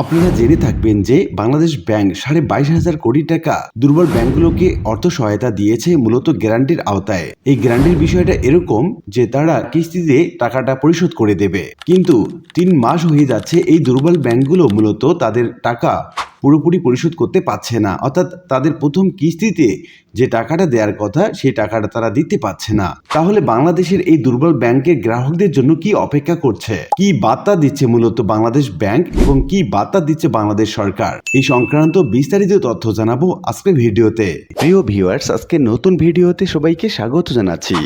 আপনারা জেনে থাকবেন যে বাংলাদেশ ব্যাংক সাড়ে বাইশ হাজার কোটি টাকা দুর্বল ব্যাংকগুলোকে অর্থ সহায়তা দিয়েছে মূলত গ্যারান্টির আওতায়। এই গ্যারান্টির বিষয়টা এরকম যে তারা কিস্তিতে টাকাটা পরিশোধ করে দেবে। কিন্তু তিন মাস হয়ে যাচ্ছে এই দুর্বল ব্যাংকগুলো মূলত তাদের টাকা পুরোপুরি পরিশোধ করতে পারছে না। অর্থাৎ তাদের প্রথম কিস্তিতে যে টাকাটা দেওয়ার কথা, সেই টাকাটা তারা দিতে পারছে না। তাহলে বাংলাদেশের এই দুর্বল ব্যাংকের গ্রাহকদের জন্য কি অপেক্ষা করছে? কি বার্তা দিচ্ছে মূলত বাংলাদেশ ব্যাংক এবং কি বার্তা দিচ্ছে বাংলাদেশ সরকার? এই সংক্রান্ত বিস্তারিত তথ্য জানাব আজকের ভিডিওতে। প্রিয় ভিউয়ার্স, আজকে নতুন ভিডিওতে সবাইকে স্বাগত জানাচ্ছি।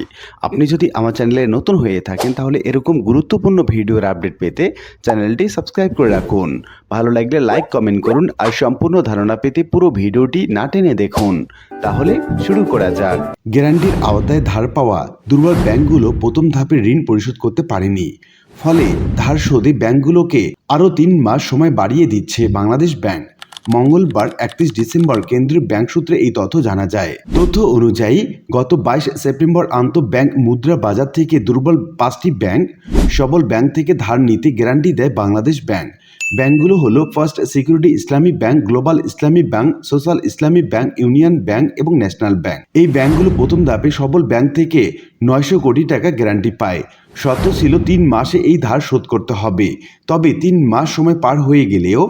আপনি যদি আমার চ্যানেলে নতুন হয়ে থাকেন, তাহলে এরকম গুরুত্বপূর্ণ ভিডিওর আপডেট পেতে চ্যানেলটি সাবস্ক্রাইব করে রাখুন। ভালো লাগলে লাইক, কমেন্ট করুন আর সম্পূর্ণ ধারণা পেতে পুরো ভিডিওটি না টেনে দেখুন। তাহলে শুরু করা যাক। গ্যারান্টির আওতায় ধার পাওয়া দুর্বল ব্যাংকগুলো প্রথম ধাপে ঋণ পরিশোধ করতে পারেনি। ফলে ধার শোধে ব্যাংকগুলোকে আরও তিন মাস সময় বাড়িয়ে দিচ্ছে বাংলাদেশ ব্যাংক। মঙ্গলবার একত্রিশ ডিসেম্বর কেন্দ্রীয় ব্যাংক সূত্রে এই তথ্য জানা যায়। তথ্য অনুযায়ী, গত বাইশ সেপ্টেম্বর আন্ত ব্যাংক মুদ্রা বাজার থেকে দুর্বল পাঁচটি ব্যাংক, সবল ব্যাংক থেকে ধার নিতে গ্যারান্টি দেয় বাংলাদেশ ব্যাংক। ব্যাংকগুলো হলো first security Islami bank, global Islami bank, social Islami bank, union bank এবং ন্যাশনাল ব্যাংক। এই ব্যাংকগুলো প্রথম ধাপে সবল ব্যাংক থেকে নয়শো কোটি টাকা গ্যারান্টি পায়। শর্ত ছিল তিন মাসে এই ধার শোধ করতে হবে। তবে তিন মাস সময় পার হয়ে গেলেও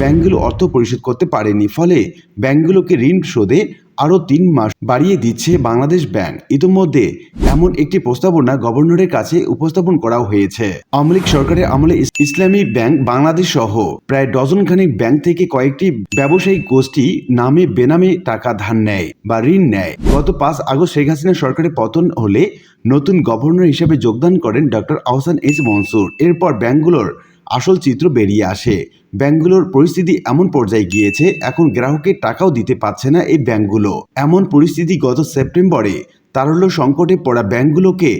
ব্যাংকগুলো অর্থ পরিশোধ করতে পারেনি। ফলে ব্যাংকগুলোকে ঋণ শোধে আরও তিন মাস বাড়িয়ে দিচ্ছে বাংলাদেশ ব্যাংক। ইতিমধ্যে এমন একটি প্রস্তাবনা গভর্নরের কাছে উপস্থাপন করা হয়েছে। আওয়ামী সরকারের আমলে ইস- ইসলামী ব্যাংক বাংলাদেশ সহ প্রায় ডজন খানিক ব্যাংক থেকে কয়েকটি ব্যবসায়িক গোষ্ঠী নামে বেনামে টাকা ধার নেয় বা ঋণ নেয়। গত পাঁচ আগস্ট শেখ হাসিনা সরকারের পতন হলে নতুন গভর্নর হিসেবে যোগদান করেন ডক্টর আহসান এইচ মনসুর। এরপর ব্যাংকগুলোর আসল চিত্র বেরিয়ে আসে। ব্যাংকগুলোর পরিস্থিতি এমন পর্যায়ে গিয়েছে, এখন গ্রাহকের টাকাও দিতে পারছে না এই ব্যাংকগুলো। এমন পরিস্থিতি গত সেপ্টেম্বরে তারল্য সংকটে পড়া ব্যাংকগুলোকে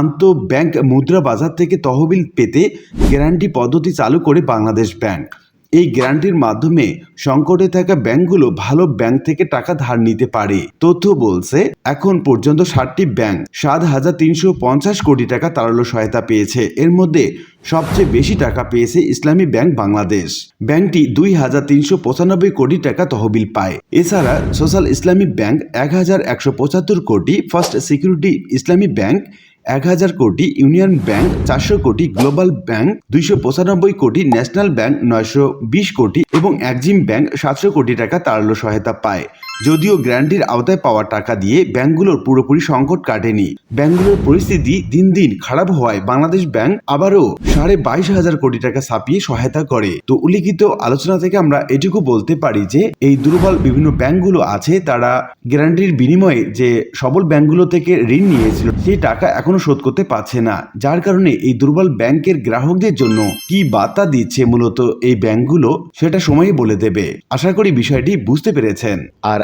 আন্ত ব্যাংক মুদ্রা বাজার থেকে তহবিল পেতে গ্যারান্টি পদ্ধতি চালু করে বাংলাদেশ ব্যাংক। এই গ্যারান্টির মাধ্যমে সংকটে থাকা ব্যাংকগুলো ভালো ব্যাংক থেকে টাকা ধার নিতে পারে। তথ্য বলছে, এখন পর্যন্ত ষাটটি ব্যাংক সাত হাজার তিনশো পঞ্চাশ কোটি টাকা তারল্য সহায়তা পেয়েছে। এর মধ্যে সবচেয়ে বেশি টাকা পেয়েছে ইসলামী ব্যাংক বাংলাদেশ। ব্যাংকটি দুই হাজার তিনশো পঁচানব্বই কোটি টাকা তহবিল পায়। এছাড়া সোশ্যাল ইসলামী ব্যাংক এক হাজার একশো পঁচাত্তর কোটি ফার্স্ট সিকিউরিটি ইসলামী ব্যাংক এক হাজার কোটি ইউনিয়ন ব্যাংক, চারশো কোটি গ্লোবাল ব্যাংক, দুইশো পঁচানব্বই কোটি ন্যাশনাল ব্যাংক, নয়শো বিশ কোটি এবং একজিম ব্যাংক, সাতশো কোটি টাকা তারল্য সহায়তা পায়। যদিও গ্যারান্টির আওতায় পাওয়া টাকা দিয়ে ব্যাংকগুলোর পুরোপুরি সংকট কাটেনি। ব্যাংকগুলোর পরিস্থিতি দিন দিন খারাপ হওয়ায় বাংলাদেশ ব্যাংক আবারও সাড়ে বাইশ হাজার কোটি টাকা ছাপিয়ে সহায়তা করে। তো উল্লিখিত আলোচনা থেকে আমরা এটুকু বলতে পারি যে, এই দুর্বল বিভিন্ন ব্যাংকগুলো আছে, তারা গ্যারান্টির বিনিময়ে যে সবল ব্যাংকগুলো থেকে ঋণ নিয়েছিল সেই টাকা এখনও শোধ করতে পারছে না। যার কারণে এই দুর্বল ব্যাংকের গ্রাহকদের জন্য কি বার্তা দিচ্ছে মূলত এই ব্যাংকগুলো সেটা সময়ই বলে দেবে। আশা করি বিষয়টি বুঝতে পেরেছেন। আর